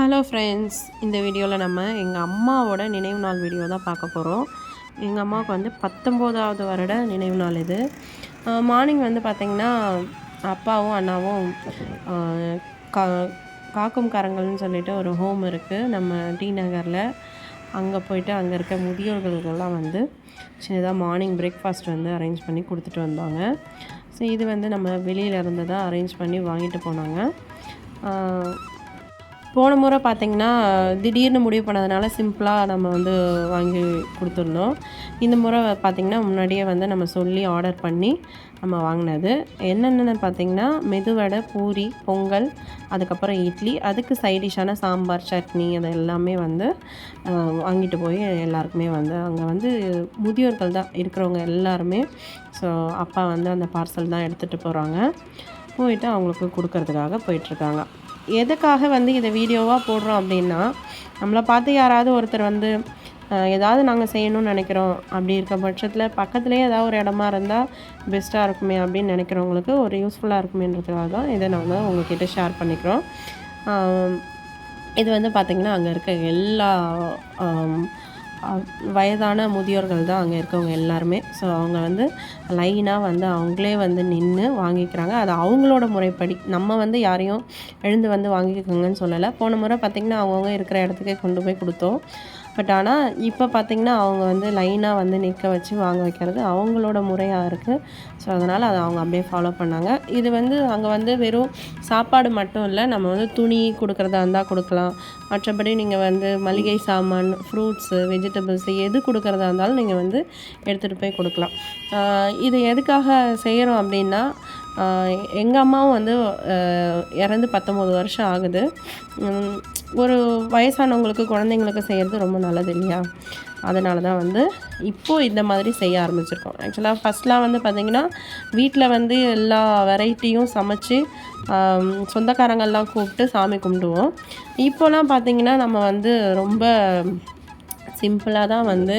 Hello friends இந்த வீடியோவில் நம்ம எங்கள் அம்மாவோட நினைவு நாள் வீடியோ தான் பார்க்க போகிறோம் எங்கள் அம்மாவுக்கு வந்து பத்தொம்போதாவது வருட நினைவு நாள் இது. மார்னிங் வந்து பார்த்திங்கன்னா அப்பாவும் அண்ணாவும் கா காக்கும் கரங்கள்னு சொல்லிட்டு ஒரு ஹோம் இருக்குது நம்ம டி நகரில். அங்கே போயிட்டு அங்கே இருக்க முதியோர்களுக்கெல்லாம் வந்து சின்னதாக மார்னிங் பிரேக்ஃபாஸ்ட் வந்து அரேஞ்ச் பண்ணி கொடுத்துட்டு வந்தாங்க. ஸோ இது வந்து நம்ம வெளியிலேருந்து தான் அரேஞ்ச் பண்ணி வாங்கிட்டு போனாங்க. போன முறை பார்த்திங்கன்னா திடீர்னு முடிவு பண்ணதுனால சிம்பிளாக நம்ம வந்து வாங்கி கொடுத்துருந்தோம் இந்த முறை பார்த்திங்கன்னா முன்னாடியே வந்து நம்ம சொல்லி ஆர்டர் பண்ணி நம்ம வாங்கினது. என்னென்னு பார்த்திங்கன்னா மெதுவடை பூரி பொங்கல் அதுக்கப்புறம் இட்லி அதுக்கு சைடிஷான சாம்பார் சட்னி அது எல்லாமே வந்து வாங்கிட்டு போய் எல்லாருக்குமே வந்து அங்கே வந்து முதியோர்கள் தான் இருக்கிறவங்க எல்லாருமே ஸோ அப்பா வந்து அந்த பார்சல் தான் எடுத்துகிட்டு போகிறாங்க போயிட்டு அவங்களுக்கு கொடுக்கறதுக்காக போயிட்டுருக்காங்க எதுக்காக வந்து இதை வீடியோவாக போடுறோம் அப்படின்னா நம்மளை பார்த்து யாராவது ஒருத்தர் வந்து ஏதாவது நாங்கள் செய்யணும்னு நினைக்கிறோம். அப்படி இருக்க பட்சத்தில் பக்கத்துலேயே ஏதாவது ஒரு இடமா இருந்தால் பெஸ்ட்டாக இருக்குமே அப்படின்னு நினைக்கிறவங்களுக்கு ஒரு யூஸ்ஃபுல்லாக இருக்குமேன்றதுக்காக தான் இதை நான் வந்து உங்ககிட்ட ஷேர் பண்ணிக்கிறோம். இது வந்து பார்த்திங்கன்னா அங்கே இருக்க எல்லா வயதான முதியோர்கள் தான் அங்கே இருக்கவங்க எல்லாருமே. ஸோ அவங்க வந்து லைனாக வந்து அவங்களே வந்து நின்று வாங்கிக்கிறாங்க. அது அவங்களோட முறைப்படி. நம்ம வந்து யாரையும் எழுந்து வந்து வாங்கிக்கோங்கன்னு சொல்லலை. போன முறை பார்த்திங்கன்னா அவங்கவுங்க இருக்கிற இடத்துக்கே கொண்டு போய் கொடுத்தோம். பட் ஆனால் இப்போ பார்த்திங்கன்னா அவங்க வந்து லைனாக வந்து நிற்க வச்சு வாங்க வைக்கிறது அவங்களோட முறையாக இருக்குது ஸோ அதனால் அதை அவங்க அப்படியே ஃபாலோ பண்ணாங்க. இது வந்து அங்கே வந்து வெறும் சாப்பாடு மட்டும் இல்லை நம்ம வந்து துணி கொடுக்குறதா இருந்தால் கொடுக்கலாம். மற்றபடி நீங்கள் வந்து மளிகை சாமான் ஃப்ரூட்ஸு வெஜிடபிள்ஸ் எது கொடுக்குறதா இருந்தாலும் நீங்கள் வந்து எடுத்துகிட்டு போய் கொடுக்கலாம். இது எதுக்காக செய்கிறோம் அப்படின்னா எங்கள் அம்மாவும் வந்து இறந்து பத்தொம்போது வருஷம் ஆகுது. ஒரு வயசானவங்களுக்கு குழந்தைங்களுக்கு செய்கிறது ரொம்ப நல்லது இல்லையா? அதனால தான் வந்து இப்போது இந்த மாதிரி செய்ய ஆரம்பிச்சிருக்கோம். ஆக்சுவலாக ஃபஸ்ட்லாம் வந்து பார்த்திங்கன்னா வீட்டில் வந்து எல்லா வெரைட்டியும் சமைச்சு சொந்தக்காரங்கள்லாம் கூப்பிட்டு சாமி கும்பிடுவோம். இப்போலாம் பார்த்திங்கன்னா நம்ம வந்து ரொம்ப சிம்பிளாக தான் வந்து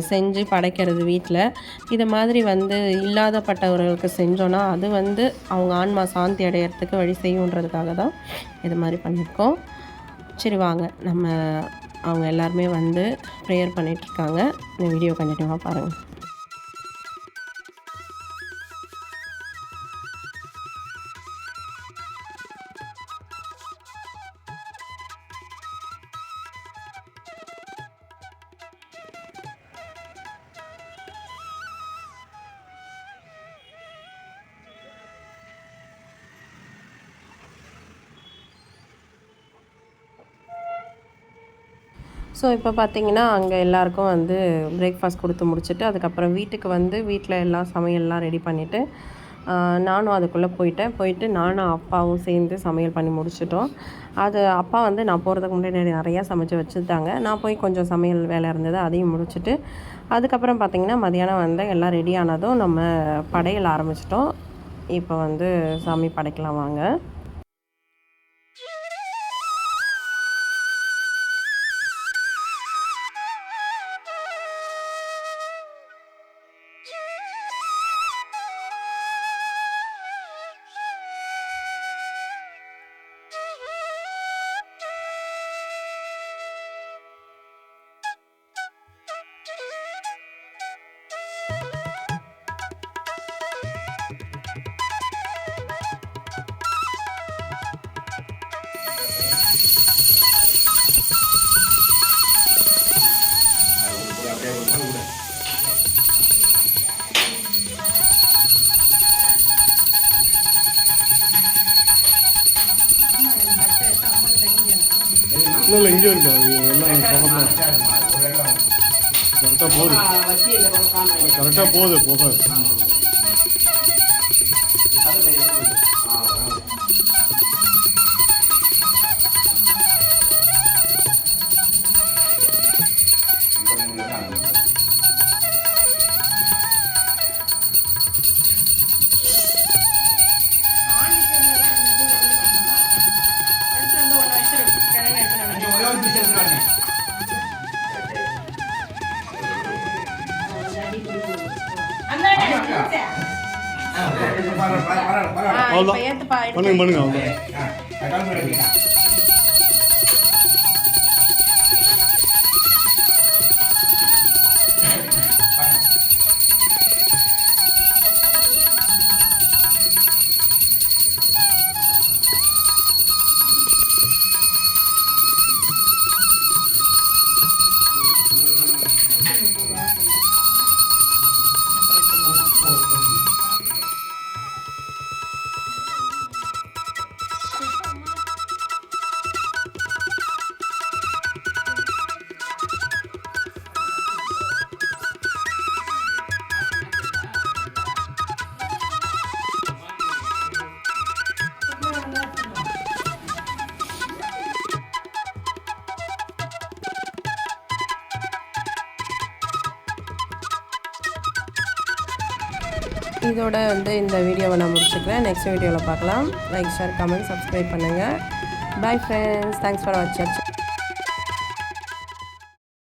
செஞ்சு படைக்கிறது வீட்டில் இது மாதிரி வந்து இல்லாதப்பட்டவர்களுக்கு செஞ்சோன்னா அது வந்து அவங்க ஆன்மா சாந்தி அடையிறதுக்கு வழி செய்யுன்றதுக்காக தான் இது மாதிரி பண்ணியிருக்கோம். சரி வாங்க நம்ம அவங்க எல்லாருமே வந்து ப்ரேயர் பண்ணிகிட்ருக்காங்க இந்த வீடியோ கண்டினியூவாக பாருங்கள் ஸோ இப்போ பார்த்தீங்கன்னா அங்கே எல்லாருக்கும் வந்து பிரேக்ஃபாஸ்ட் கொடுத்து முடிச்சுட்டு அதுக்கப்புறம் வீட்டுக்கு வந்து வீட்டில் எல்லாம் சமையல்லாம் ரெடி பண்ணிவிட்டு நானும் அதுக்குள்ளே போயிட்டேன். போயிட்டு நானும் அப்பாவும் சேர்ந்து சமையல் பண்ணி முடிச்சிட்டோம். அது அப்பா வந்து நான் போகிறதுக்கு முன்னாடி நிறையா சமைச்சு வச்சுருந்தாங்க நான் போய் கொஞ்சம் சமையல் வேலை இருந்தது அதையும் முடிச்சுட்டு அதுக்கப்புறம் பார்த்திங்கன்னா மதியானம் வந்து எல்லாம் ரெடி ஆனதும் நம்ம படையல் ஆரம்பிச்சிட்டோம். இப்போ வந்து சாமி படைக்கலாம் வாங்க. இல்லை இல்லை இங்கே இருக்கா? அது எல்லாம் பக்கத்தில். கரெக்டாக போகுது. கரெக்டாக போகுது போகாது. பண்ணுங்க பண்ணுங்க இதோட வந்து இந்த வீடியோவை நான் முடிச்சுக்கிறேன். நெக்ஸ்ட் வீடியோவில் பார்க்கலாம். லைக் ஷேர் கமெண்ட் சப்ஸ்கிரைப் பண்ணுங்கள் பாய் ஃப்ரெண்ட்ஸ் தேங்க்ஸ் ஃபார் வாட்சிங்